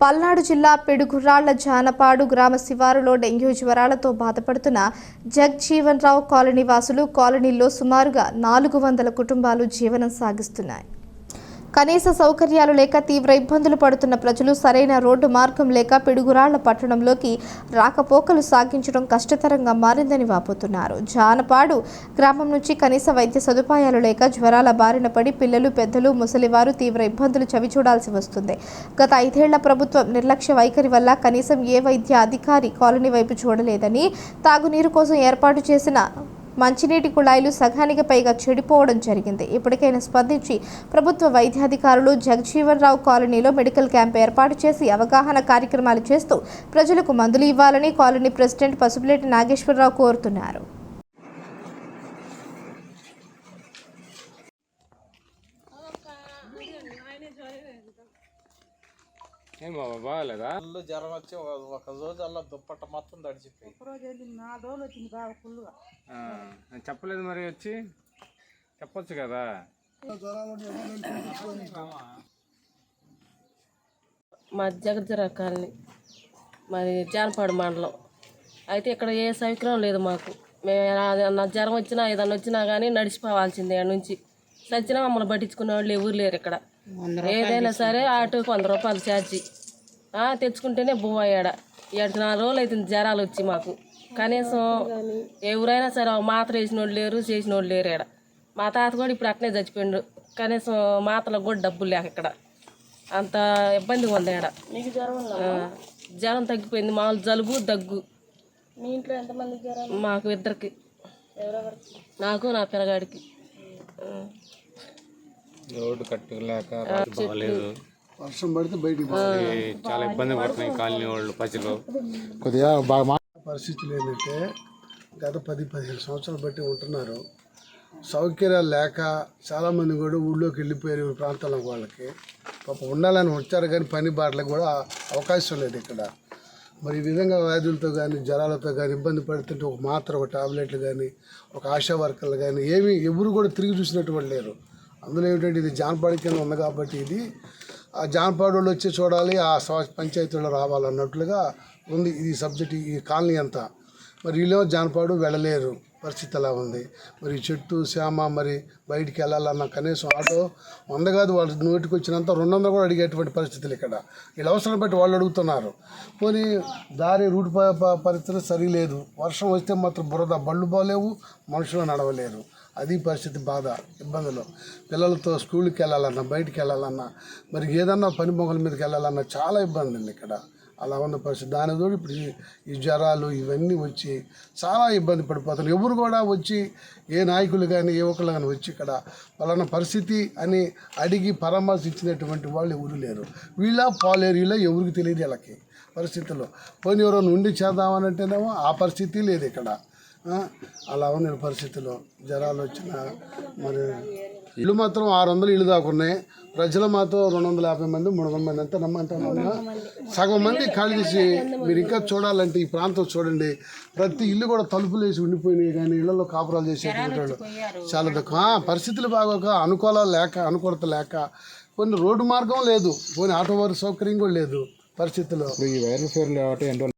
పల్నాడు జిల్లా పిడుగురాళ్ళ జానపాడు గ్రామ శివారులో డెంగ్యూ జ్వరాలతో బాధపడుతున్న జగ్జీవన్ రావు కాలనీ వాసులు కాలనీలో సుమారుగా నాలుగు వందల కుటుంబాలు జీవనం సాగిస్తున్నాయి. కనీస సౌకర్యాలు లేక తీవ్ర ఇబ్బందులు పడుతున్న ప్రజలు సరైన రోడ్డు మార్గం లేక పిడుగురాళ్ళ పట్టణంలోకి రాకపోకలు సాగించడం కష్టతరంగా మారిందని వాపోతున్నారు. జానపాడు గ్రామం నుంచి కనీస వైద్య సదుపాయాలు లేక జ్వరాల బారిన పడి పిల్లలు పెద్దలు ముసలివారు తీవ్ర ఇబ్బందులు చవిచూడాల్సి వస్తుంది. గత ఐదేళ్ళ ప్రభుత్వం నిర్లక్ష్య వైఖరి వల్ల కనీసం ఏ వైద్య అధికారి కాలనీ వైపు చూడలేదని తాగునీరు కోసం ఏర్పాటు చేసిన మంచినీటి కుళాయిలు సగానికి పైగా చెడిపోవడం జరిగింది. ఇప్పటికైనా స్పందించి ప్రభుత్వ వైద్యాధికారులు జగజీవన్ రావు కాలనీలో మెడికల్ క్యాంప్ ఏర్పాటు చేసి అవగాహన కార్యక్రమాలు చేస్తూ ప్రజలకు మందులు ఇవ్వాలని కాలనీ ప్రెసిడెంట్ పసుపులేటి నాగేశ్వరరావు కోరుతున్నారు. ఏం బాబా బాగాలేదా? ఫుల్ జ్వరం వచ్చి ఒక- ఒక రోజు అలా దుప్పట్ట మొత్తం తడిచిపోయి ఆ, చెప్పలేదు మరి వచ్చి? చెప్పొచ్చు కదా? మా జగజ్జర కాలనీ మరి జానపాడు మండలం. అయితే ఇక్కడ ఏ సౌకర్యం లేదు మాకు. మేము నా జ్వరం వచ్చినా ఏదైనా వచ్చినా కానీ నడిచిపోవాల్సిందే నుంచి. సచ్చినా మమ్మల్ని పట్టించుకునే వాళ్ళు ఎవరు లేరు ఇక్కడ. ఏదైనా సరే ఆటోకి వంద రూపాయలు ఛార్జీ తెచ్చుకుంటేనే బువ్వ ఆడ ఏడు నాలుగు రోజులు అవుతుంది జ్వరాలు వచ్చి మాకు. కనీసం ఎవరైనా సరే మాత్ర వేసిన వాళ్ళు లేరు చేసిన వాళ్ళు లేరు ఇక్కడ మా తాత కూడా ఇప్పుడు అట్నే చచ్చిపోయిండు. కనీసం మాత్రలకు కూడా డబ్బులు లేక ఇక్కడ. అంత ఇబ్బందిగా ఉంది ఆ, జ్వరం తగ్గిపోయింది. మామూలు జలుబు దగ్గు. మీ ఇంట్లో ఎంతమంది మాకు ఇద్దరికి. నాకు నా పిల్లగాడికి. రోడ్డు కట్టులేక బాగాలేదు వర్షం పడితే బయటికి చాలా ఇబ్బంది పడుతున్నాయి కాలనీ వాళ్ళు ప్రజలు. కొద్దిగా బాగా పరిస్థితులు ఏంటంటే గత పది పదిహేను సంవత్సరాలు బట్టి ఉంటున్నారు. సౌకర్యాలు లేక చాలామంది కూడా ఊళ్ళోకి వెళ్ళిపోయారు ఈ ప్రాంతాల వాళ్ళకి. పాప ఉండాలని వచ్చారు కానీ పని బాటలకు కూడా అవకాశం లేదు ఇక్కడ. మరి ఈ విధంగా వ్యాధులతో కానీ జ్వరాలతో కానీ ఇబ్బంది పడుతుంటే ఒక మాత్ర ఒక టాబ్లెట్లు కానీ ఒక ఆశా వర్కర్లు కానీ ఏమీ ఎవరు కూడా తిరిగి చూసినటువంటి లేరు. అందులో ఏమిటంటే ఇది జానపాడి కింద ఉంది కాబట్టి ఇది ఆ జానపాడు వాళ్ళు వచ్చి చూడాలి ఆ పంచాయతీలో రావాలన్నట్లుగా ఉంది ఈ సబ్జెక్ట్ ఈ కాలనీ అంతా. మరి వీళ్ళు జానపాడు వెళ్ళలేరు. పరిస్థితి అలా ఉంది. మరి చెట్టు శ్యామ మరి బయటికి వెళ్ళాలన్న కనీసం ఆటో వంద కాదు వాళ్ళు నోటికి వచ్చినంత రెండు వందలు కూడా అడిగేటువంటి పరిస్థితులు ఇక్కడ. వీళ్ళ అవసరం బట్టి వాళ్ళు అడుగుతున్నారు. పోనీ దారి రూట్ ప- ప- పరిస్థితి సరిలేదు. వర్షం వస్తే మాత్రం బురద బళ్ళు పోలేవు మనుషులు నడవలేరు. అది పరిస్థితి బాధ ఇబ్బందులు. పిల్లలతో స్కూల్కి వెళ్ళాలన్నా బయటికి వెళ్ళాలన్నా మరి ఏదన్నా పని మొగల మీదకి వెళ్ళాలన్నా చాలా ఇబ్బంది అండి ఇక్కడ. అలా ఉన్న పరిస్థితి. దాని తోడు ఇప్పుడు ఈ- జ్వరాలు ఇవన్నీ వచ్చి చాలా ఇబ్బంది పడిపోతారు ఎవరు కూడా వచ్చి ఏ నాయకులు కానీ ఏ ఒక్కరు కానీ వచ్చి ఇక్కడ పలానా పరిస్థితి అని అడిగి పరామర్శించినటువంటి వాళ్ళు ఎవరు లేరు. వీళ్ళ పాలేరు వీళ్ళ ఎవరికి తెలియదు వీళ్ళకి పరిస్థితుల్లో. పోనీ ఎవరైనా ఉండి చేద్దామనంటేనేమో ఆ పరిస్థితి లేదు ఇక్కడ. అలా ఉన్న పరిస్థితుల్లో జ్వరాలు వచ్చిన మరి ఇల్లు మాత్రం ఆరు వందలు ఇల్లు దాకా ఉన్నాయి. ప్రజలు మాత్రం రెండు వందల యాభై మంది మూడు వందల మంది ఎంత నమ్మంటారమ్మా సగం మంది ఖాళీ చేసి మీరు ఇంకా చూడాలంటే ఈ ప్రాంతం చూడండి. ప్రతి ఇల్లు కూడా తలుపులు వేసి ఉండిపోయినాయి కానీ ఇళ్ళలో కాపురాలు చేసేటువంటి వాళ్ళు చాలా తక్కువ పరిస్థితులు బాగోక అనుకూలాలు లేక అనుకూలత లేక కొన్ని రోడ్డు మార్గం లేదు కొన్ని ఆటో వారి సౌకర్యం కూడా లేదు పరిస్థితుల్లో. ఈ వైరల్ ఫీవర్ ఎండో